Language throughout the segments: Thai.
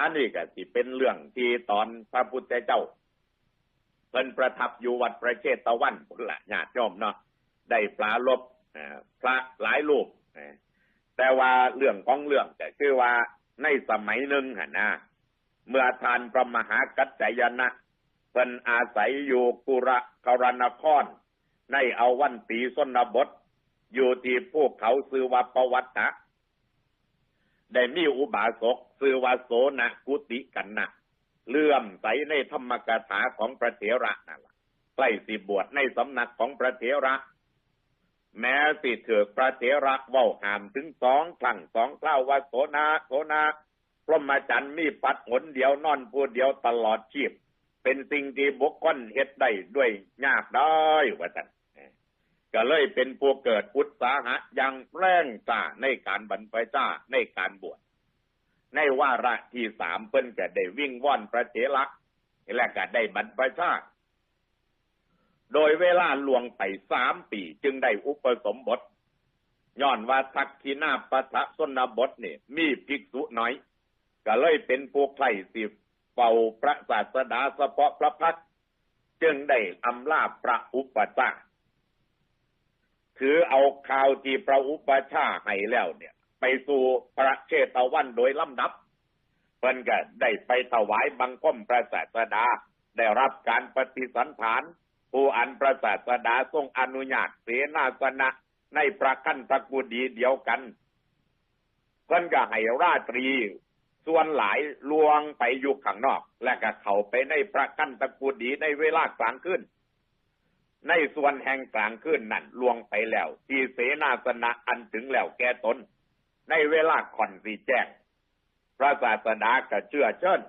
อันนี้ก็สิเป็นเรื่องที่ตอนพระพุทธเจ้าเพิ่นประทับอยู่วัดประเชตวันพุ่นละญาติโยมเนาะได้ปลาลบพระหลายรูปแต่ว่าเรื่องของเรื่องก็คือว่าในสมัยหนึ่งหนะเมื่อทานพระมหากัจจยนะเพิ่นอาศัยอยู่กุระกรณครในเอาวันตีสนบท อยู่ที่ภูเขาซื้อว่าประวัตะ ได้มีอุบาสกซือวาโสนะกุติกันนะเลื่อมใสในธรรมกถาของพระเถระนั่นละใกล้สิบวชในสำนักของพระเถระ แม้สิเถือกพระเถระเว้าหามถึงสองครั้งสองคราวว่าโสนาโสนาพรหมจรรย์มีปัดหนเดียวนอนผู้เดียวตลอดชีพ เป็นสิ่งที่บุคคลเฮ็ดได้ด้วยยากได้ว่าจัน ก็เลยเป็นผู้เกิดอุตสาหะอยังแรงกล้าในการบรรพชาในการบวชในวาระที่สามเพิ่นก็ได้วิ่งว่อนพระเถระและก็ได้บรรพชาโดยเวลาล่วงไปสามปีจึงได้อุปสมบทย้อนว่าทักขีนาปะทะสนบทเนี่ยมีภิกษุน้อย ก็เลยเป็นผู้ใคร่สิบเฝ้าพระศาสดาเฉพาะพระพักจึงได้อำลาพระอุปชฌาย์ ถือเอาข่าวที่พระอุปชาให้แล้วเนี่ย ไปสู่พระเชตวันโดยลำดับ เพิ่นก็ได้ไปถวายบังคมพระศาสดา ได้รับการปฏิสันฐาน ผู้อันพระศาสดาทรงอนุญาตเสนาสนะในประกันตะกูดีเดียวกัน เพิ่นก็ให้ราตรี ส่วนหลายลวงไปอยู่ข้างนอก และก็เข้าไปในประกันตะกูดีในเวลากลางคืน ในส่วนแห่งกลางคืนนั่นลวงไปแล้ว ที่เสนาสนะอันถึงแล้วแก่ตน ในเวลาค่อนสีแจ้ง พระศาสดาก็เชื่อเชิญ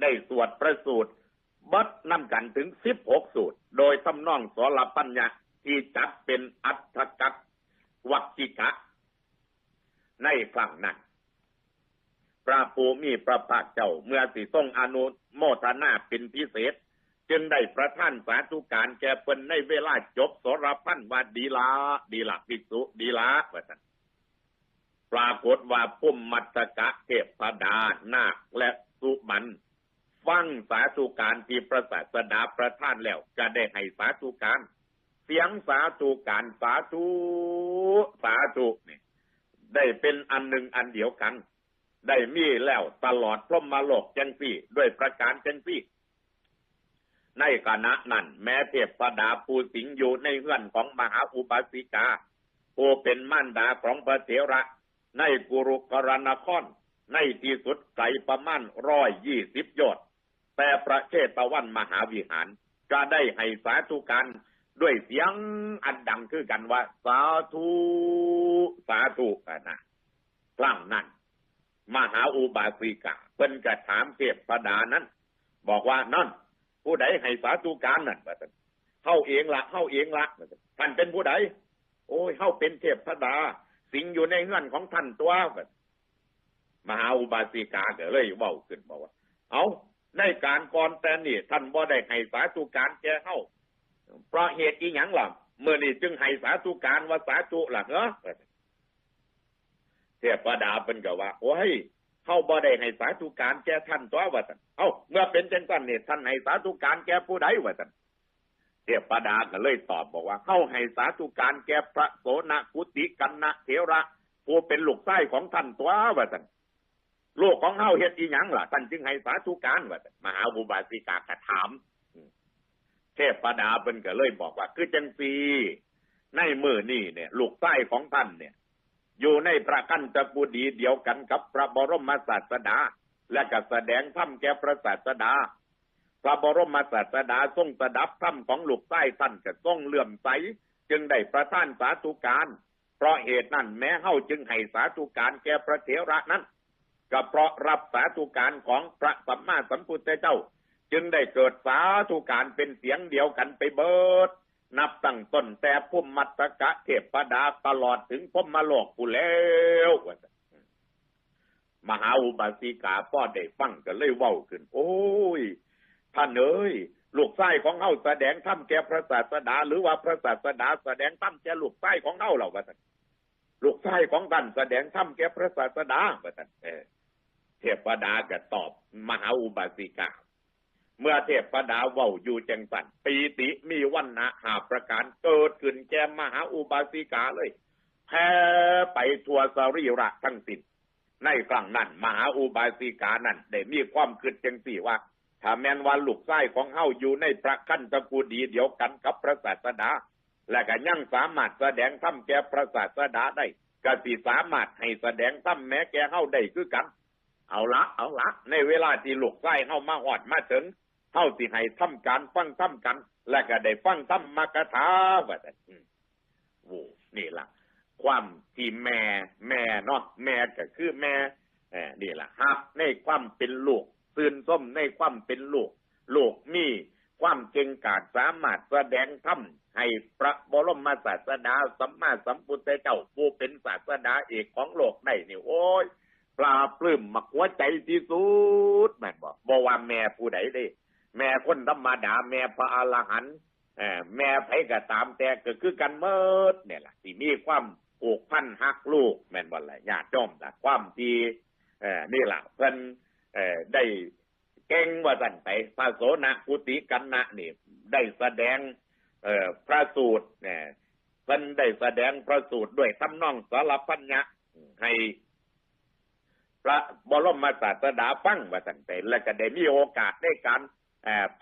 ได้สวดประสูตรบัดนำกันถึงสิบหกสูตร โดยทำนองสรปัญญาที่จัดเป็นอัตถกัตวัคคิกะ ในครั้งนั้นพระภูมิพระภาคเจ้าเมื่อสิทรงอนุโมทนาเป็นพิเศษ จึงได้ประท่านสาธุการแก่เพิ่นในเวลาจบสรพันว่าดีลาดีละภิกษุดีละว่าซั่นปรากฏว่าพุ่มมัตกะเทพดานาคและสุบัน ฟังสาธุการที่พระศาสดาประท่านแล้วจะได้ให้สาธุการ เสียงสาธุการสาธุสาธุเนี่ยได้เป็นอันหนึ่งอันเดียวกัน ได้มีแล้วตลอดพรหมาโลกจังสี่ด้วยประการจังสี่ ในขณะนั้น แม้เทพดาผู้สิงอยู่ในเฮือนของมหาอุบาสิกาผู้เป็นมั่นดาของพระเถระ ในกุรุกรณครในที่สุดไกลประมาณร้อยยี่สิบยชน์แต่ประเชตวันมหาวิหาร จะได้ให้สาธุการด้วยเสียงอันดังคือกันว่า สาธุสาธุกันนะครั้งนั้น มหาอุบาสิกาเพิ่นกระถามเทพดานั้น บอกว่านั่น ผู้ใดให้สาธุการนั่นว่าซั่นเฮาเองละเฮาเองละท่านเป็นผู้ใดโอ้ยเฮาเป็นเทพดา สิงอยู่ในเงื่อนของท่านตัวว่าซั่นมหาอุบาสิกาก็เลยเว้าขึ้นบอกว่า เอาในการก่อนแต่นี่ท่านบ่ได้ให้สาธุการแก่เฮาเพราะเหตุอีหยังล่ะเมื่อนี้จึงให้สาธุการว่าสาธุล่ะเหรอเทพดาเป็นก็ว่า โอ้ย เฮาบ่ได้ให้สาธุการแก่ท่านตัวว่าสันเอ้าเมื่อเป็นจังซั่นนี่ยท่านให้สาธุการแก่ผู้ใดว่าสันเทพดาก็เลยตอบบอกว่าเฮาให้สาธุการแก่พระโสนกุติกันนะเถระผู้เป็นลูกชายของท่านตัวว่าซั่นลูกของเฮาเฮ็ดอีหยังล่ะท่านจึงให้สาธุการว่าสันมหาบุบาสิกากระถามเทพดาเป็นก็เลยบอกว่า คือจังซีในมือนี่เนี่ย ลูกไส้ของท่านเนี่ย อยู่ในพระกันตะกูดีเดียวกันกับพระบรมศาสดา และก็แสดงธรรมแก่พระศาสดา พระบรมศาสดาทรงสดับธรรมของลูกไส้ท่านก็ทรงเลื่อมใส จึงได้ประท่านสาธุการ เพราะเหตุนั้นแม้เฮาจึงให้สาธุการแก่พระเถระนั้นก็เพราะรับสาธุการของพระสัมมาสัมพุทธเจ้า จึงได้เกิดสาธุการเป็นเสียงเดียวกันไปเบิด นับตั้งต้นแต่พุ่มมัตตกะเทพดาตลอดถึงพุ่มมาโลกผู้แล้วมหาอุบาสิกาป้อได้ฟังก็เลยเว้าขึ้น โอ้ย ท่านเอ้ยลูกไส้ของเฮาแสดงธรรมแก่พระศาสดา หรือว่าพระศาสดา แสดงธรรมแก่ลูกไส้ของเฮาเหล่าว่าซั่นลูกไส้ของท่านแสดงธรรมแก่พระศาสดาว่าซั่นเออเทพดาก็ตอบ มหาอุบาสิกา เมื่อเทพประดาเว้าอยู่จังสันปีติมีวันนะหาประการเกิดขึ้นแกมหาอุบาสิกาเลยแพ้ไปทั่วสรีระทั้งสิ้นในครั้งนั้น มหาอุบาสิกานั้นได้มีความคิดจังสี่ว่า ถ้าแมนว่าลูกไส้ของเฮาอยู่ในพระขั้นตะกูดีเดียวกันกับพระศาสดา และก็ยังสามารถแสดงธรรมแก่พระศาสดาได้ก็สิสามารถให้แสดงธรรมแม้แก่เฮาได้คือกัน เอาละเอาละในเวลาที่ลูกไส้เฮามาหอดมาถึง เฮาสิให้ทำการฟังธรรมกัน และก็ได้ฟังธรรมกถาว่าแต่โว้นี่ล่ะ ความที่แม่แม่เนาะแม่ก็คือแม่เอนี่ล่ะฮับในความเป็นลูกตื่นส้มในความเป็นลูกลูกมีความเก่งกาจสามารถแสดงธรรมให้พระบรมศาสดาสัมมาสัมพุทธเจ้าผู้เป็นศาสดาเอกของโลกได้นี่โอ้ยปลาปลื้มมักหัวใจที่สุดแม่นบอกบอกว่าแม่ผู้ใดเด้ แม่คนธรรมดา แม่พระอรหันต์แม่ไผก็ตามแต่ก็คือกันเมิดเนี่ยล่ะที่มีความผูกพันหักลูก แม่นบ่ล่ะญาติโยมล่ะความที่เอ่อนี่ล่ะเพิ่นได้เก่งว่าสั่นไปพระโสนะกุติกันนะนี่ได้แสดงพระสูตรเนี่ยเพิ่นได้แสดงพระสูตรด้วยทำนองสารพัญญะให้พระบรมศาสดาฟังว่าสั่นไปและก็ได้มีโอกาสในการ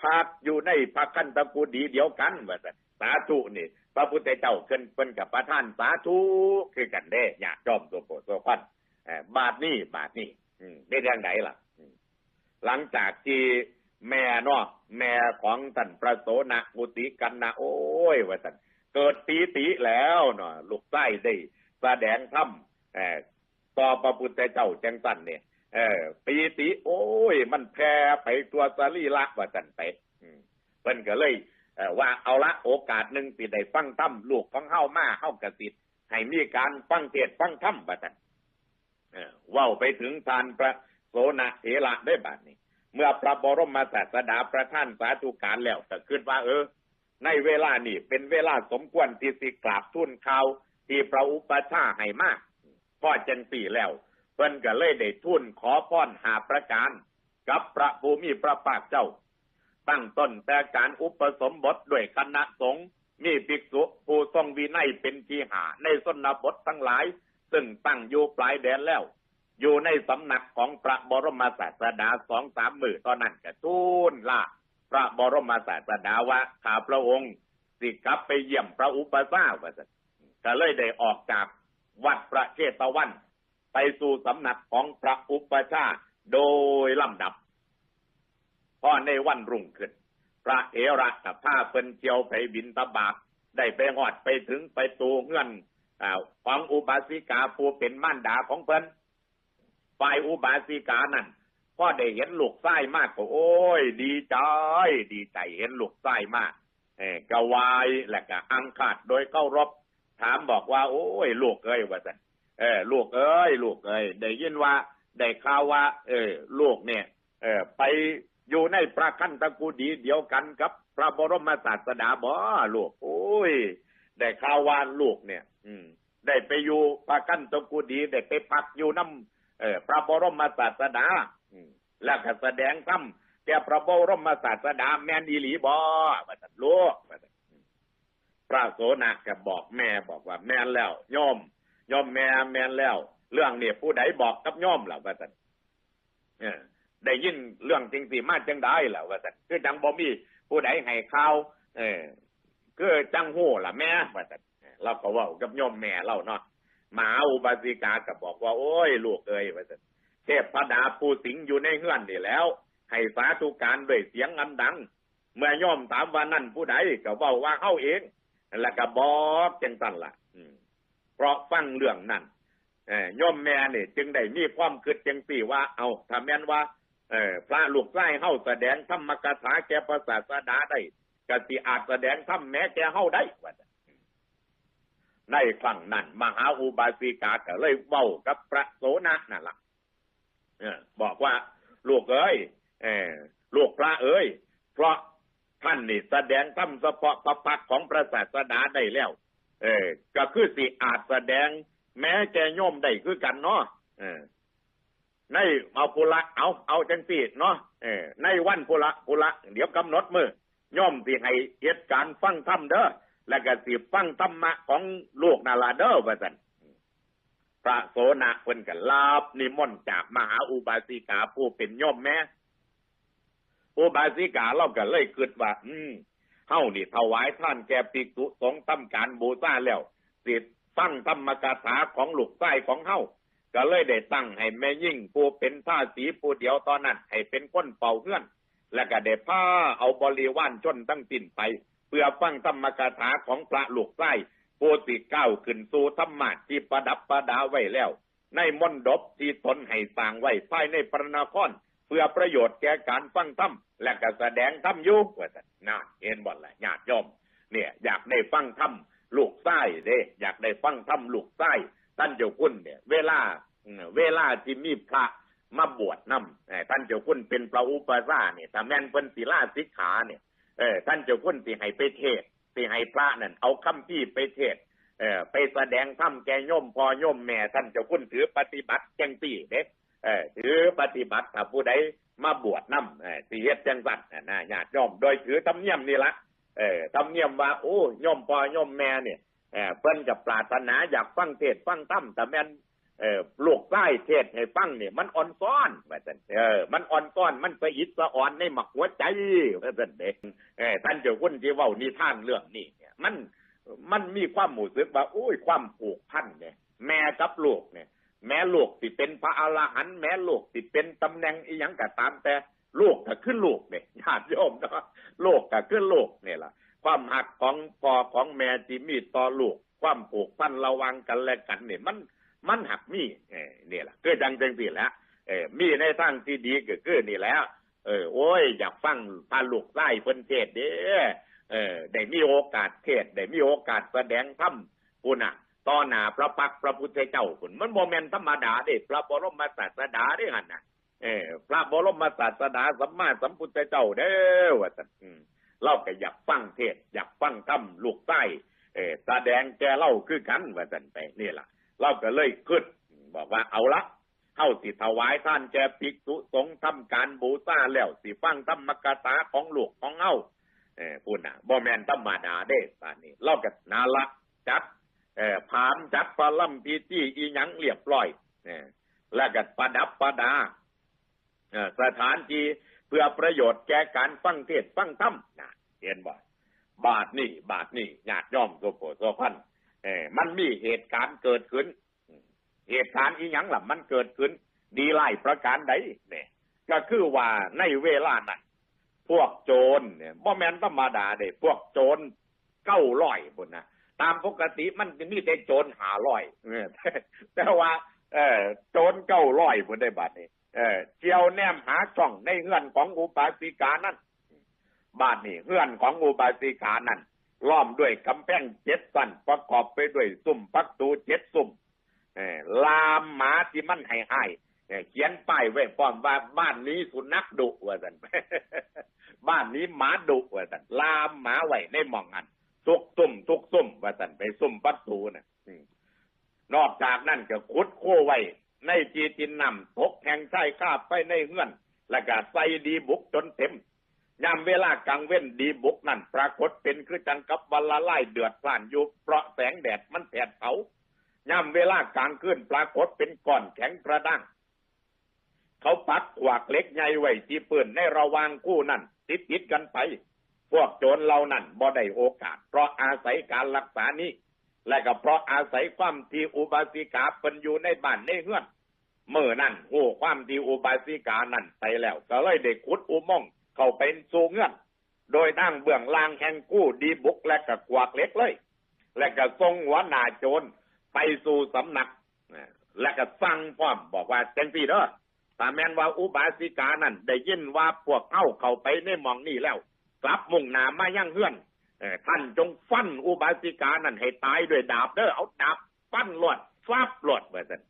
พักอยู่ในพระคันตะกูดีเดียวกันว่าสั่นสาธุนี่ พระพุทธเจ้าขึ้นเพิ่นกับประท่านสาธุคือกันเด้ญาติโยมตัวโปรดตัวควันเอ่อบาทนี้บาทนี้อืมได้ทางไหนล่ะหลังจากที่แม่เนาะแม่ของท่านประโสนะกุติกันนะโอ้ยว่าสั่นเกิดปีติแล้วเนาะลูกไส้ได้แสดงธรรมเอ่อต่อพระพุทธเจ้าจังสันเนี่ย เออปีติ โอ้ย มันแพ้ไปตัวสรีละว่าจันไปอืมเพิ่นก็เลยเอว่าเอาละโอกาสหนึ่งสิได้ฟังธรรมลูกของเฮามาเฮากสิทธิ์ให้มีการฟังเทศฟังธรรมว่าจันเออว้าไปถึงทานพระโสนเถระได้บาดนี้ เมื่อพระบรมศาสดาประท่านสาธุการแล้วก็คิดว่า เออ ในเวลานี้เป็นเวลาสมควรที่สิกราบทูลข่าวที่พระอุปชาให้มากพ่อจังสี่แล้ว เพิ่นก็เลยได้ทุนขอพรหาประการ กับพระภูมิพระภาคเจ้า ตั้งต้นแต่การอุปสมบทด้วยคณะสงฆ์มีภิกษุผู้ทรงวินัยเป็นทีหาในสนบททั้งหลาย ซึ่งตั้งอยู่ปลายแดนแล้ว อยู่ในสำนักของพระบรมศาสดาสองสามมือตอนนั้นก็ทูลล่าพระบรมศาสดาว่าข้าพระองค์ สิกลับไปเยี่ยมพระอุปสาว่าซั่นก็เลยได้ออกจากวัดประเชตวัน ไปสู่สำนักของพระอุปชาโดยลำดับพอในวันรุ่งขึ้น พระเอระกับผ้าเพิ่นเจียวไปบินตบาทได้ไปหอดไปถึงไปตูเงื่อนอของอุบาสิกาผู้เป็นม่านดาของเพิ่นฝ่ายอุบาสิกานั่นพ่อได้เห็นลูกไส้มากก็โอ้ย ดีใจ ดีใจเห็นลูกไส้มากเอกวายและก็อังขาดโดยเข้ารบถามบอกว่า โอ้ย ลูกเอ้ยว่าสัน เออลูกเอ้ยลูกเอ้ยได้ยินว่าได้ข่าวว่า เออลูกเนี่ย เออไปอยู่ในพระคันตะกูดีเดียวกันกับ พระบรมศาสดาบ่ลูก โอ้ย ได้ข่าวว่าลูกเนี่ย อืม ได้ไปอยู่พระคันตะกูดีได้ไปพักอยู่น้ำเออพระบรมศาสดาอืมแล้วก็แสดงธรรมแก่พระบรมศาสดาแม่นอีหลีบ่ว่าสันลูกพระโสนะก็บอกแม่บอกว่าแม่แล้วโยม โยมแม่แมนแล้ว เรื่องเนี่ยผู้ใดบอกกับโยมล่ะว่าสันได้ยินเรื่องจริงสิมาจังได้ล่ะว่าสันคือจังบ่มีผู้ใดให้ข่าว เออคือจังหู้ล่ะแม่ว่าสันเออเราก็ว่ากับโยมแม่เราเนาะหมาอุบาสิกาก็บอกว่า โอ้ยลูกเอ้ยว่าสันเทพพระดาผู้สิงอยู่ในเฮือนนี่แล้ว ให้สาธุการด้วยเสียงอันดัง เมื่อย่อมถามว่านั่นผู้ใดก็เว้าว่าเฮาเองแล้วก็บอกจังสันละ่ะ เพราะฟังเรื่องนั้นเอ่อย่อมแม่เนี่ยจึงได้มีความคิดจังสี่ว่า เอาถ้าแม่นว่า เออพระลูกไส้เฮาแสดงธรรมกถาแก่พระศาสดาได้กสิอาจแสดงธรรมแม้แก่เฮาได้ว่าในฝั่งนั้นมหาอุบาสิกาก็เลยเว้ากับพระโสนะนั่นล่ะบอกว่าลูกเอ้ยเออลูกพระเอ้ย เพราะท่านนี่แสดงธรรมเฉพาะประปักของพระศาสดาได้แล้ว เออก็คือสิอาจแสดง แม้แกโยมได้คือกันเนาะเออในเอาพุละเอาเอาจังสีเนาะเออในวันพุละพุละเดี๋ยวกำหนดมือย่อมสิให้เหตุการณ์ฟังธรรมเด้อแล้วก็สิฟังธรรมะของลูกนาลาเด้อว่าซั่นพระโสนะเพิ่นก็ลาบนิมนต์จากมหาอุบาสิกาผู้เป็นโยมแม่อุบาสิกาเราก็เลยคิดว่า อืม เฮานี่ถวายท่านแก่ภิกุสงฆ์ทำการบูชาแล้วสิฟังธรรมกถาของหลูกไส้ของเฮาก็เลยได้ตั้งให้แม่ยิ่งผู้เป็นท่าสีผู้เดียวตอนนั้น ให้เป็นคนเป่าเพื่อน และก็ได้ผ้าเอาบริวารชนตั้งสิ้นไป เพื่อฟังธรรมกถาของพระลูกไส้ผู้สิก้าวขึ้นสู่ธรรมะที่ประดับประดาไว้แล้ว ในมนดบที่ตนให้สร้างไว้ภายในพระนคร เพื่อประโยชน์แก่การฟังธรรมและก็แสดงธรรมอยู่ว่าซั่นน่าเห็นบ่ละญาติโยมเนี่ยอยากได้ฟังธรรมลูกไส้เด้อยากได้ฟังธรรมลูกไส้ท่านเจ้าคุณเนี่ย เวลาเวลาที่มีพระมาบวชนำท่านเจ้าคุณเป็นพระอุปชฌาย์เนี่ยถ้าแม่นเพิ่นศิลาสิกขาเนี่ยเออท่านเจ้าคุณสิให้ไปเทศน์สิให้พระนั่นเอาคำพี่ไปเทศเออไปแสดงธรรมแก่โยมพ่อโยมแม่ท่านเจ้าคุณถือปฏิบัติจังซี่เด้ เออถือปฏิบัติถ้าผู้ใดมาบวชน้ำเออสิเฮ็ดจังซั่นน่ะนะญาติโยมโดยถือธรรมเนียมนี่ละเออธรรมเนียมว่าโอ้ย่อมพ่อย่อมแม่เนี่ยเออเพิ่นกับปรารถนาอยากฟังเทศฟังธรรมแต่แม่นเออลูกใต้เทศให้ฟังเนี่ยมันอ่อนซ้อนว่าซั่นเออมันอ่อนซ้อนมันสะอิดสะอ่อนในหมักหัวใจว่าซั่นเด้เออท่านเจ้าคุณที่เว้านิทานเรื่องนี้เนี่ยมันมันมีความหมู่สึกว่าโอ้ยความผูกพันเนี่ยแม่กับลูกเนี่ย แม้ลูกสิเป็นพระอรหันต์แม้ลูกสิเป็นตำแหน่งอีหยังก็ตามแต่ลูกก็คือลูกเนี่ยญาติโยมเนาะโลกก็คือโลกเนี่ยล่ะ ความหักของพ่อของแม่ที่มีต่อลูกความผูกพันระวังกันและกันเนี่ยมันมันหักมีเออเนี่ยล่ะคือจังจังสิแล้วเออมีในทางที่ดีก็คือนี่แล้ว เออโอ้ยอยากฟังพาลูกไส้เพิ่นเทศเด้อเออได้มีโอกาสเทศได้มีโอกาสแสดงธรรมพุ่นน่ะ ต่อหน้าพระปักพระพุทธเจ้าพุ่นมันบ่แม่นธรรมดาเด้พระบรมศาสดาเด้หั่นนะเออพระบรมศาสดาสัมมาสัมพุทธเจ้าเด้อว่าซั่นอืมเราก็อยากฟังเทศ อยากฟังธรรมลูกใต้เออแสดงแกเล่าคือกันว่าซั่นไปนี่ล่ะเราก็เลยคิดบอกว่าเอาละเฮาสิถวายท่านแกภิกษุสงฆ์ทำการบูชาแล้วสิฟังธรรมกถาของลูกของเฮาเออพูดนะบ่แมนธรรมดาเด้ป่านนี้เราก็นาละจัด เอ่อผานจัดปลัมพิธีอีหยังเรียบร้อยเออแล้วก็ประดับประดาสถานที่เพื่อประโยชน์แก่การฟังเทศน์ฟังธรรมนะเห็นบ่บาทนี่บาทนี่ญาติย่อมโสโปโสพันเออมันมีเหตุการณ์เกิดขึ้น เหตุการณ์อีหยังล่ะมันเกิดขึ้น ดีไล่ประการใดเนี่ยก็คือว่าในเวลานั้นพวกโจรเนี่ยบ่แมนธรรมดาเด้พวกโจรเก้าร้อยคนนะ ตามปกติมันจะมีแต่โจรหาร้อยแต่ว่า เออโจรเก้าร้อยคนได้บัดนี้เออเจียวแนมหาช่องในเฮือนของอุบาสิกานั่นบ้านนี่เฮือนของอุบาสิกานั่นล้อมด้วยกำแพงเจ็ดสันประกอบไปด้วยซุ้มปักตูเจ็ดซุ้มเออลามหมาที่มันห้ให้เออเขียนป้ายไว้พร้อมว่าบ้านนี้สุนัขดุว่าสันบ้านนี้หมาดุว่าสันลามหมาไว้ในหมองอัน ทุกซุ่มทุกซุ่มว่าสันไปซุ่มปักตูน่ะนอกจากนั้นก็ขุดโคไว้ ในจีตินนำทกแห่งใช้ข้าไปในเงื่อน แล้วก็ใส่ดีบุกจนเต็มยามเวลากลางเว้นดีบุกนั่นปรากฏเป็นคือจังกับวันละไล่เดือดพล่านอยู่เพราะแสงแดดมันแผดเผายามเวลากลางคืนปรากฏเป็นก้อนแข็งกระด้างเขาปักขวากเล็กใหญ่ไว้ที่ปืนในระวางคู่นั่นติดติดกันไป พวกโจรเหล่านั้นบ่ได้โอกาส เพราะอาศัยการรักษานี้ และก็เพราะอาศัยความที่อุบาสิกาเป็นอยู่ในบ้านในเฮือนเมื่อนั่นโอ้ความที่อุบาสิกานั่นไปแล้ว ก็เลยได้ขุดอุโมงค์เข้าไปสู่เงื่อน โดยนั่งเบื้องล่างแห่งกู้ดีบุกและก็กวากเล็กเลย และก็ทรงหัวหน้าโจรไปสู่สำนักและก็สั่งพร้อมบอกว่าเจงสีเด้อถ้าแม่นว่าอุบาสิกานั่นได้ยินว่าพวกเข้าเข้าไปในมองนี่แล้ว ลับมุ่งหนามายังเฮือนท่านจงฟันอุบาสิกานั่นให้ตายด้วยดาบเด้อเอาดาบฟันหลอดฟาบหลอดว่าซั่น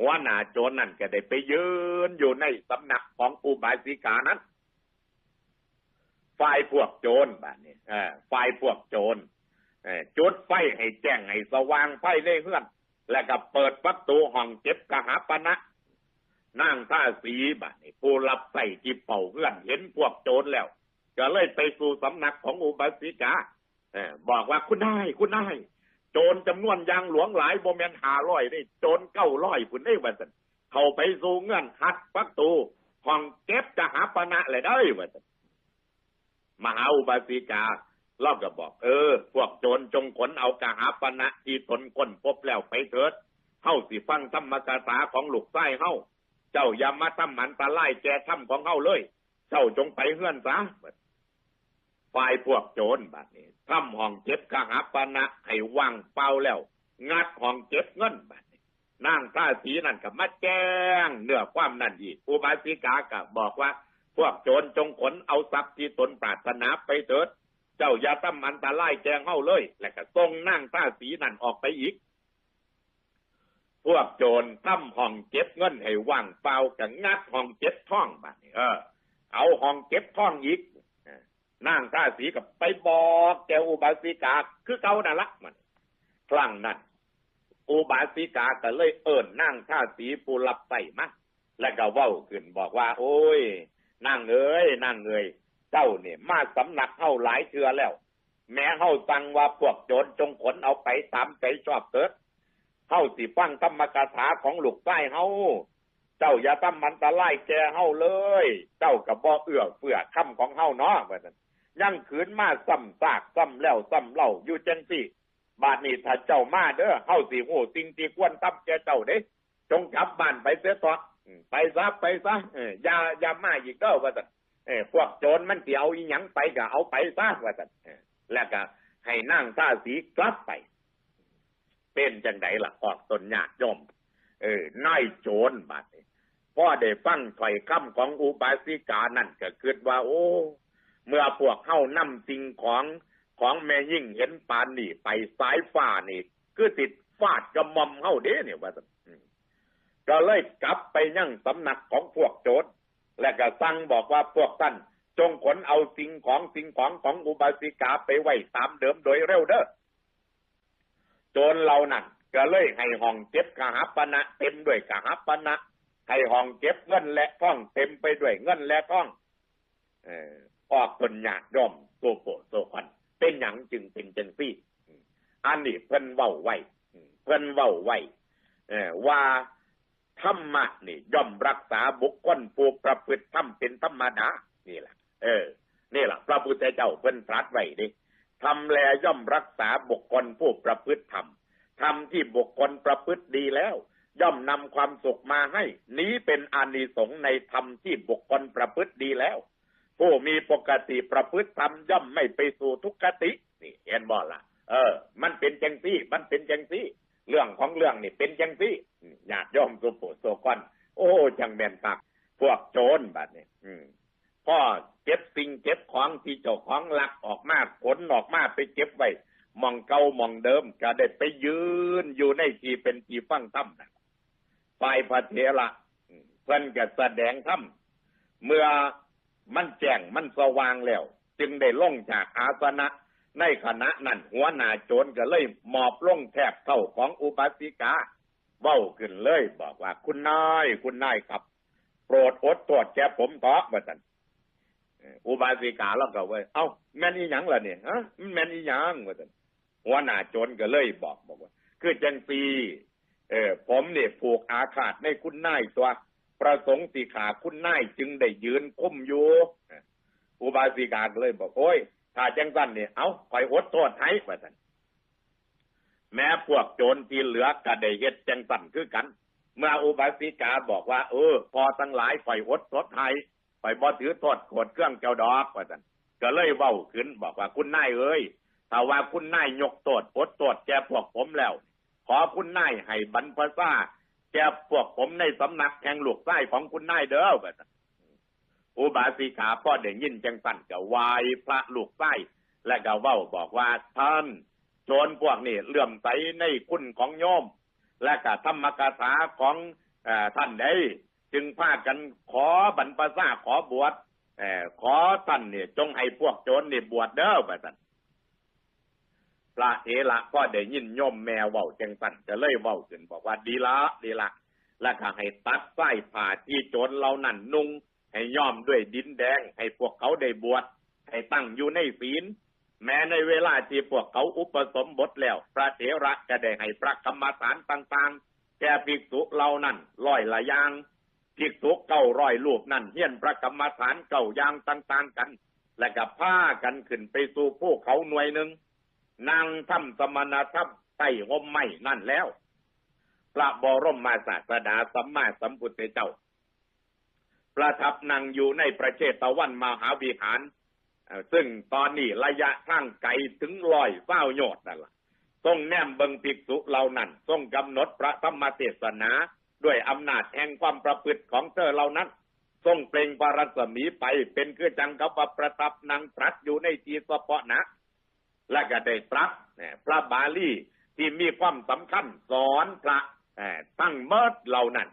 หัวหน้าโจรนั่นก็ได้ไปยืนอยู่ในสำนักของอุบาสิกานั้นฝ่ายพวกโจรบ้านนี้ฝ่ายพวกโจรจุดไฟให้แจ้งให้สว่างไฟในเฮือน แล้วก็เปิดประตูห้องเก็บกะหาปณะนางท่าสีบัดนี้ผู้รับใส่จีเป่าเพื่อนเห็นพวกโจรแล้ว ก็เลยไปสู่สำนักของอุบาสิกาเออบอกว่าคุณนายคุณนายโจรจำนวนยางหลวงหลายโมเมนหาร้อยนี่โจรเก้าร้อยคุณได้บัดนั้นเข้าไปสู่เงื่อนหัดประตูห้องเก็บจะหาปณะเลยได้บัดนั้นมหาอุบาสิกาเล่าก็บอก เออ พวกโจรจงขนเอากะหาปณะที่ตนค้นพบแล้วไปเถิดเฮาสิฟังธรรมกถาของลูกไส้เฮาเจ้าอย่ามาทำหมันตะไล่แกทำของเฮาเลย เจ้าจงไปเฮือนซะ ฝ่ายพวกโจรบัดนี้ทำห้องเก็บกหาปณะให้ว่างเปล่าแล้ว งัดห้องเก็บเงินบัดนี้นางท่าสีนั่นก็มาแจ้งเนื้อความนั่นอีกอุบาสิกาก็บอกว่า พวกโจรจงขนเอาทรัพย์ที่ตนปรารถนาไปเถิด เจ้าอย่าทำมันตะไล่แจงเฮาเลย แล้วก็ส่งนั่งท่าสีนั่นออกไปอีกพวกโจรทำห้องเก็บเงินให้ว่างเปล่ากับงัดห้องเก็บท่องบัดนี้เออ เอาห้องเก็บท่องอีก นั่งท่าสีกับไปบอกแกอุบาสิกา คือเก่านั่นละมันครั้งนั้นอุบาสิกาก็เลยเอิ้นนั่งท่าสีผู้รับใส่มาแล้วก็เว้าขึ้นบอกว่า โอ้ย นั่งเอ้ยนั่งเอ้ยเจ้าเนี่ยมาสำนักเฮาหลายเทือแล้ว แม้เฮาสั่งว่าพวกโจรจงขนเอาไปตามใจชอบเถิดเฮาสิฟังธรรมกถาของหลูกใต้เฮาเจ้าอย่าทำมันตะไลแกเฮาเลย เจ้ากับบ่เอื้อเฟื่อคำของเฮาเนาะว่าซั่น ยังขืนมาซ้ำซากซ้ำแล้วซ้ำเล่าอยู่จังซี่ บาดนี้ถ้าเจ้ามาเด้อเฮาสิฮู้สิ่งที่ควรทำแกเจ้าเด้ จงกลับบ้านไปเสียตออืมไปซะไปซะเอออย่าอย่ามาอีกเด้อว่าซั่นเออพวกโจรมันสิเอาอีหยังไปก็เอาไปซะว่าซั่นเออแล้วก็ให้นางท่าสีกลับไป เป็นจังไดล่ะออกตนญาติโยมเออนายโจรบาดนี้พ่อได้ฟังถ้อยคำของอุบาสิกานั่นก็คิดว่า โอ้ เมื่อพวกเข้านำสิ่งของของแม่ยิ่งเห็นปานนี่ ไปสายฟ้านี่ คือติดฟาดกระมอมเข้าเด้เนี่ยว่าก็เลยกลับไปยั่งสำนักของพวกโจรและก็สั่งบอกว่าพวกท่านจงขนเอาสิ่งของสิ่งของของอุบาสิกาไปไว้ตามเดิมโดยเร็วเด้อโจรเหล่านั้นก็เลยให้ห้องเก็บกหาปณะเต็มด้วยกหาปณะให้ห้องเก็บเงินและท่องเต็มไปด้วยเงินและท่อง เออ ออกตนหยาดย่อมโซโปโซคอนเป็นหยังจึงเป็นจังซี่อันนี้เพิ่นเว้าไว้เพิ่นเว้าไว้เอว่าธรรมะนี่ย่อมรักษาบุคคลผู้ประพฤติธรรมเป็นธรรมดานี่แหละเออ นี่แหละพระพุทธเจ้าเพิ่นตรัสไว้ดิทำแลย่อมรักษาบุคคลผู้ประพฤติธรรมทำที่บุคคลประพฤติดีแล้ว ย่อมนำความสุขมาให้ นี้เป็นอานิสงส์ในธรรมที่บุคคลประพฤติดีแล้ว ผู้มีปกติประพฤติธรรมย่อมไม่ไปสู่ทุกขติ นี่เห็นบ่ล่ะ เออ มันเป็นจังซี่มันเป็นจังซี่ เรื่องของเรื่องนี่เป็นจังซี่ญาติโยมสุโปโซกอนโอ้จังแม่นคัก พวกโจรบัดนี้อืมพ่อเก็บสิ่งเก็บของที่เจ้าของหลักออกมาขนออกมาไปเก็บไว้มองเก่ามองเดิม ก็ได้ไปยืนอยู่ในที่เป็นที่ฟังธรรมนะฝ่ายพระเถระเพิ่นก็แสดงธรรมเมื่อ มันแจ้งมันสว่างแล้ว จึงได้ล่งจากอาสนะ ในขณะนั้นหัวหน้าโจรก็เลยหมอบล่งแทบเท่าของอุบาสิกาเบ้าขึ้นเลยบอกว่าคุณนายคุณนายครับ โปรดอดตรวจแกผมเถาะว่าซั่นอุบาสิกาแล้วก็เว้ยเอ้าแม่นอีหยังล่ะเนี่ยฮะแม่นอีหยังว่าซั่นหัวหน้าโจรก็เลยบอกบอกว่า คือจังซีเออผมเนี่ยผูกอาฆาตในคุณนายตัว ประสงค์สิขาคุณนายจึงได้ยืนคุ้มอยู่อุบาสิกาเลยบอกโอ้ยถ้าจังสั้นเนี่ยเอาคอยอดโทษให้ว่าซั่นแม้พวกโจรที่เหลือก็ได้เฮ็ดจังสั้นคือกัน เมื่ออุบาสิกาบอกว่า เออ พอทั้งหลายคอยอดโทษให้คอยบ่ถือโทษโกรธเครื่องเจ้าดอกว่าซั่นก็เลยเว้าขึ้นบอกว่าคุณนายเอ้ยถ้าว่าคุณนายยกโทษอดโทษแกพวกผมแล้ว ขอคุณนายให้บรรพชา กพวกผมในสำนักแห่งลูกไส้ของคุณนายเด้อว่าซั่นอุบาสิกาพ่อได้ยินจังสั่นก็ไหวายพระลูกไส้และก็เว้าบอกว่าท่านโจรพวกนี้เลื่อมใสในคุณของโยม และก็ธรรมกถาของอท่านได้จึงพากันขอบรรพชาขอบวชขอท่านเนี่ยจงให้พวกโจรนี่บวชเด้อแบบนั้น พระเถระก็ได้ยินโยมแมวเว้าจังสั่นก็เลยเว้าขึ้นบอกว่าดีละดีละแล้วก็ให้ตัดไส้ผ่าที่โจรเรานั่นนุ่ง ให้ย่อมด้วยดินแดง ให้พวกเขาได้บวชให้ตั้งอยู่ในศีลแม้ในเวลาที่พวกเขาอุปสมบทแล้ว พระเถระก็ได้ให้พระกรรมฐานต่างๆแก่ภิกษุเหล่านั้นร้อยละยางภิกษุเก้าร้อยลูกนั่นเฮียนพระกรรมฐานเก้ายางต่าง ๆกัน และก็พากันขึ้นไปสู่ภูเขาหน่วยหนึ่ง นางทำสมณธรรมใต้ห่มไม้นั่นแล้ว พระบรมมาศาสดาสัมมาสัมพุทธเจ้า ประทับนั่งอยู่ในประเทศตะวันมหาวิหาร ซึ่งตอนนี้ระยะทางไกลถึงลอยเฝ้าโยดนั่นละทรงแนมเบิงภิกษุเหล่านั้นทรงกำหนดพระธรรมเทศนา ด้วยอำนาจแห่งความประพฤติของเธอเหล่านั้นทรงเปล่งปรัศมีไปเป็นคือจังกับประทับนั่งตรัสอยู่ในที่เฉพาะนะ และก็ได้ตรัสพระบาลีที่มีความสำคัญสอนพระตั้งเมิดเหล่านั้น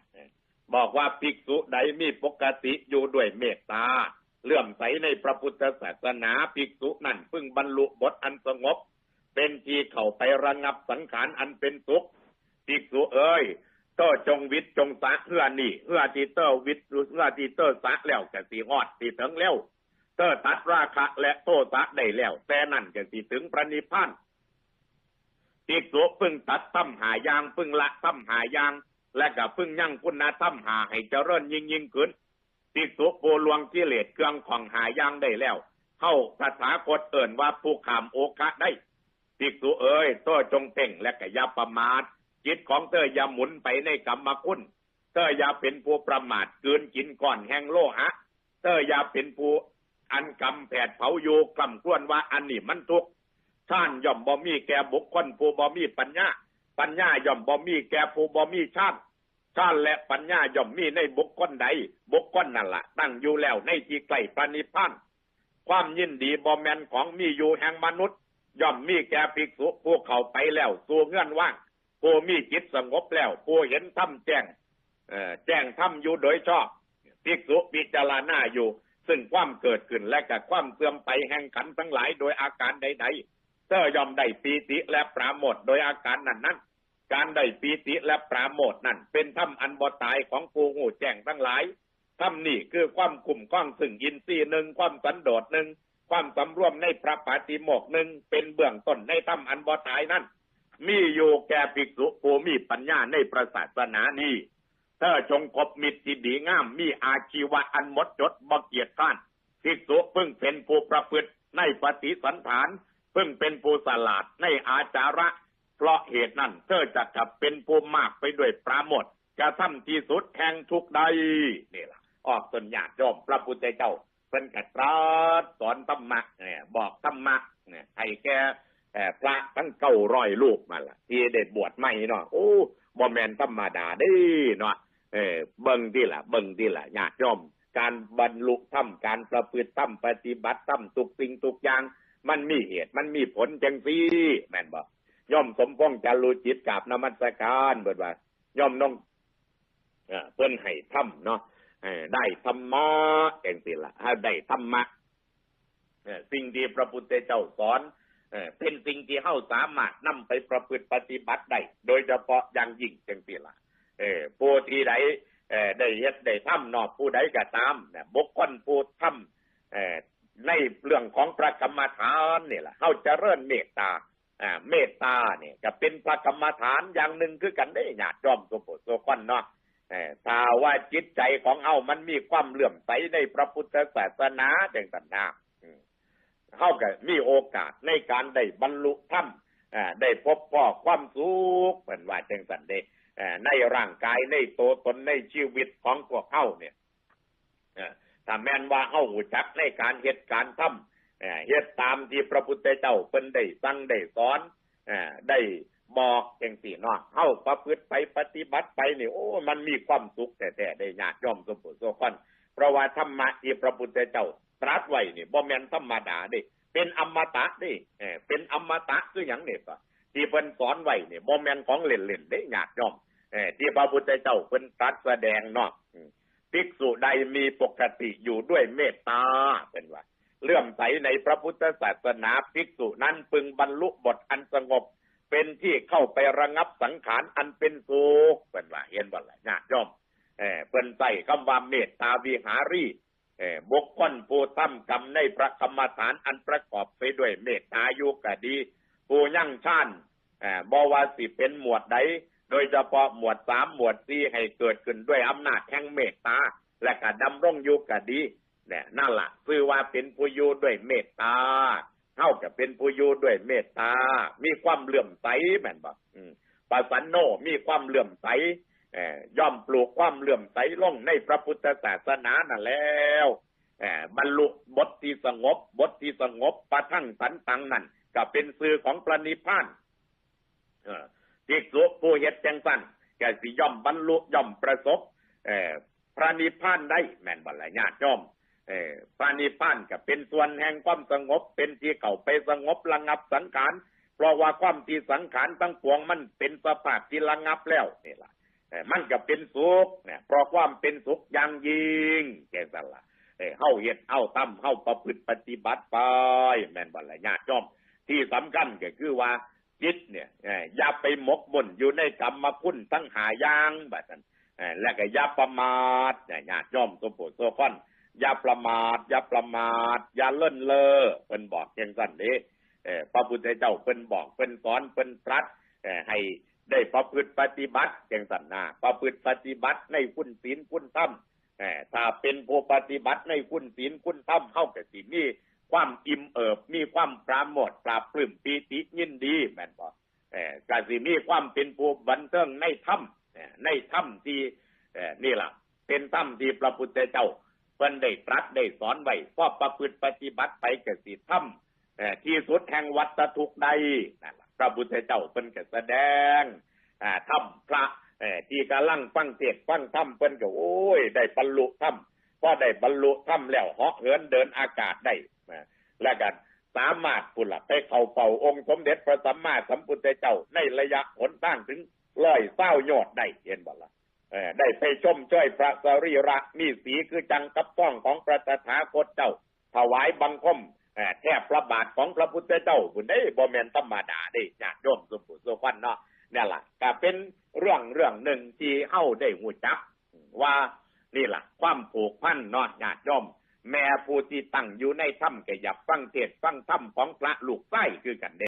บอกว่าภิกษุใดมีปกติอยู่ด้วยเมตตาเลื่อมใสในพระพุทธศาสนาภิกษุนั่นพึ่งบรรลุบทอันสงบ เป็นที่เข้าไประงับสังขารอันเป็นทุกข์ภิกษุเอ้ยเตอจงวิทย์จงสะเพื่อนี่เพื่อที่เตอวิทย์เพื่อที่เตอสะแล้วจะสีฮอดสีถึงแล้ว เตอตัดราคะและโทสะได้แล้ว แต่นั่นจะสิถึงพระนิพพานภิกษุพึ่งตัดตั้มหายางพึ่งละตั้มหายาง และก็พึ่งยั่งคุณธรรมหาให้เจริญยิ่งยิ่งขึ้นภิกษุปูลวงกิเลสเครื่องของหายางได้แล้ว เข้าภาษากฎเอิ่นว่าผู้ขามโอกะได้ภิกษุเอ้ยโตจงเพ่งและก็อย่าประมาทจิตของเตออย่าหมุนไปในกรรมคุณเตออย่าเป็นผู้ประมาทเกินกินก่อนแห่งโลหะเตออย่าเป็นผู้ อันกำแผดเผาอยู่กำกล้วนว่าอันนี้มันทุกข์ท่านย่อมบ่มีแก่บุคคลผู้บ่มีปัญญา ปัญญาย่อมบ่มีแก่ผู้บ่มีชาติชาติและปัญญาย่อมมีในบุคคลใด บุคคลนั่นละ่ะ ตั้งอยู่แล้วในที่ใกล้ปณิพพานความยินดีบ่แมนของมีอยู่แห่งมนุษย์ ย่อมมีแก่ภิกษุผู้เข้าไปแล้วสู่เงื่อนว่างผู้มีจิตสงบแล้วผู้เห็นธรรมแจ้งแจ้งธรรมอยู่โดยชอบภิกษุพิจารณาอยู่ ซึ่งความเกิดขึ้นและกับความเสื่อมไปแห่งขันทั้งหลายโดยอาการใดๆเธอยอมได้ปีติและปราโมทโดยอาการนั้นนั้นการได้ปีติและปราโมทนั่นเป็นธรรมอันบ่ตายของผู้หูแจ้งทั้งหลายธรรมนี่คือความกลุ่มก้องซึ่งอินทรีย์หนึ่งความสันโดษหนึ่งความสำรวมในพระปาติโมกข์หนึ่งเป็นเบื้องต้นในธรรมอันบ่ตายนั่นมีอยู่แก่ภิกษุผู้มีปัญญาในประศาสนานี้ เธอจงคบมิตรที่ดีงาม มีอาชีวะอันหมดจดบ่เกียรติข้านภิกษุพิ่งเป็นผู้ประพฤติในปฏิสันฐานพิ่งเป็นผู้สลาดในอาจาระ เพราะเหตุนั้นเธอจะกลับเป็นผู้มากไปด้วยปราโมทย์จะทำที่สุดแห่งทุกใดนี่ล่ะ ออกตนญาติโยมพระพุทธเจ้าเป็นกัตรัสสอนธรรมะเนี่ยบอกธรรมะเนี่ยให้แกพระทั้งเก้าร้อยลูกมาละที่ได้บวชใหม่เนาะโอ้บ่แมนธรรมดาเด้เนาะ เออเบิ่งที่ละเบิ่งที่ละญาติโยมการบรรลุธรรมการประพฤติธรรมปฏิบัติธรรมทุกสิ่งทุกอย่าง มันมีเหตุมันมีผลจังซี่แม่นบ่ย่อมสมพงษ์จารุจิตกับนมัสการเบิดว่าย่อมน้องเอ่อเพิ่นให้ธรรมเนาะได้ธรรมะจังซี่ล่ะได้ธรรมะสิ่งที่พระพุทธเจ้าสอนเออเป็นสิ่งที่เฮาสามารถนำไปประพฤติปฏิบัติได้โดยเฉพาะอย่างยิ่งจังซี่ล่ะ เออผู้ที่ใดเออได้เฮ็ดได้ทำนอกผู้ใดก็ตามนี่ยบุคคลผู้ทำเออในเรื่องของพระกรรมฐานนี่แหละเขาเจะเริ่มเมตตาอ่าเมตตาเนี่ยก็เป็นพระกรรมฐานอย่างหนึ่งคือกันได้ญาติจอมสุโขโสคนเนาะเออถ้าว่าจิตใจของเอามันมีความเลื่อมใสในพระพุทธศาสนาจังสันนาเขาก็มีโอกาสในการได้บรรลุธรรมได้พบพ่อความสุขเป็นว่าจังสันเด ในร่างกายในตัวตนในชีวิตของพวกเขาเนี่ยถ้าแม่นว่าเฮาหูจักในการเหตุการณ์ทำเอ่อเฮ็ดตามที่พระพุทธเจ้าเพิ่นได้สั่งได้สอนเอ่อได้บอกจังซี่นาะเฮาประพฤติไปปฏิบัติไปนี่โอ้ มันมีความสุขแท้ๆได้ญาติโยมสมบูรณ์สมคนเพราะว่าธรรมะที่พระพุทธเจ้าตรัสไว้นี่บ่แม่นธรรมดาเด้เป็นอมตะเด้เป็นอมตะคือหยังเนี่ยก็ ที่เพิ่นสอนไว้เนี่ยบ่แม่นของเล่นๆเด้ญาติโยมเออที่พระพุทธเจ้าเพิ่นตรัสแสดงเนาะอืมภิกษุใดมีปกติอยู่ด้วยเมตตาเป็นว่าเลื่อมใสในพระพุทธศาสนาภิกษุนั้นพึงบรรลุบทอันสงบ เป็นที่เข้าไประงับสังขารอันเป็นสุขเป็นว่าเห็นบ่ล่ะญาติโยมเออเพิ่นใส่คำว่าเมตตาวิหารีเออบุคคลผู้ทำกรรมในพระกรรมฐานอันประกอบไปด้วยเมตตาอยู่ก็ดี ผู้ยั่งชานเออบว่าสิเป็นหมวดใดโดยเฉพาะหมวดสามหมวดสี่ให้เกิดขึ้นด้วยอำนาจแห่งเมตตา และก็ดำรงอยู่ก็ดีเนี่ยนั่นล่ะคือว่าเป็นผู้อยู่ด้วยเมตตาเท่ากับเป็นผู้อยู่ด้วยเมตตา มีความเลื่อมใสแม่นบ่อืมปาสันโนมีความเลื่อมใสเอ่อย่อมปลูกความเลื่อมใสลงในพระพุทธศาสนานั่นแล้วเอ่อบรรลุบทที่สงบบทที่สงบประทั้งสันตังนั่น ก็เป็นสื่อของพระนิพานเออที่สุผู้เฮ็ดจังสั้นแก็สิย่อมบรรลุย่อมประสบเออพระนิพพานได้แม่นบ่ล่ะญาติยมเออพระนิพพานก็เป็นส่วนแห่งความสงบ เป็นที่เข้าไปสงบระงับสังขารเพราะว่าความที่สังขารทั้งปวงมันเป็นสภาพที่ระงับแล้วนี่ล่ะมันก็เป็นสุขเนี่ยเพราะความเป็นสุขอย่างยิ่งแก่สันละเออเฮาเฮ็ดเฮาทำเฮาประพฤติปฏิบัติไป แม่นบ่ล่ะญาติโยม ที่สำคัญก็คือว่าจิตเนี่ยอย่าไปหมกมุ่นอยู่ในกรรมคุณทั้งหายางแบบนั้นและก็อย่าประมาทเนี่ยญาติโยมสมโพธิโซฟอนอย่าประมาทอย่าประมาทอย่าเล่นเลอเพิ่นบอกจังซั่นเด้พระพุทธเจ้าเพิ่นบอกเพิ่นสอนเพิ่นตรัสให้ได้ประพฤติปฏิบัติจังซั่นนะประพฤติปฏิบัติในคุณศีลคุณธรรมถ้าเป็นผู้ปฏิบัติในคุณศีลคุณธรรมเฮาก็สิมี ความอิ่มเอิบมีความปราโมทปราบปลื้มปีติยินดีแม่นบ่เออก็สิมีความเป็นผู้บันเทิงในธรรมเอ่อในธรรมที่เอ่อนี่ล่ะ เป็นธรรมที่พระพุทธเจ้าเพิ่นได้ตรัสได้สอนไว้พอประพฤติปฏิบัติไปก็สิทำเอ่อที่สุดแห่งวัฏทุกข์ใดนั่นล่ะพระพุทธเจ้าเพิ่นก็แสดงอ่าธรรมพระเอ่อที่กำลังฟังเทศฟังธรรมเพิ่นก็โอ้ย ได้บรรลุธรรมพอได้บรรลุธรรมแล้วเหาะเหินเดินอากาศได้ และกัน สามารถพุ่นละไปเข้าเป่าองค์สมเด็จพระสัมมาสัมพุทธเจ้าในระยะหนทางถึงร้อยเศร้ายอดได้เห็นบ่ละได้ไปชมช่วยพระสรีระมีสีคือจังกับต้องของพระตถาคตเจ้า ถวายบังคมแทบพระบาทของพระพุทธเจ้าบุญได้บ่แมนธรรมดาได้ญาติโยมสมบูรณ์สุขวัญเนาะเนี่ยล่ะก็เป็นเรื่องเรื่องหนึ่งที่เฮาได้หูจัก ว่านี่ล่ะความผูกพันเนาะญาติโยม แม่ผู้ที่ตั้งอยู่ในถ้ำก็อยากฟังเทศฟังถ้ำของพระลูกไส้คือกันเด้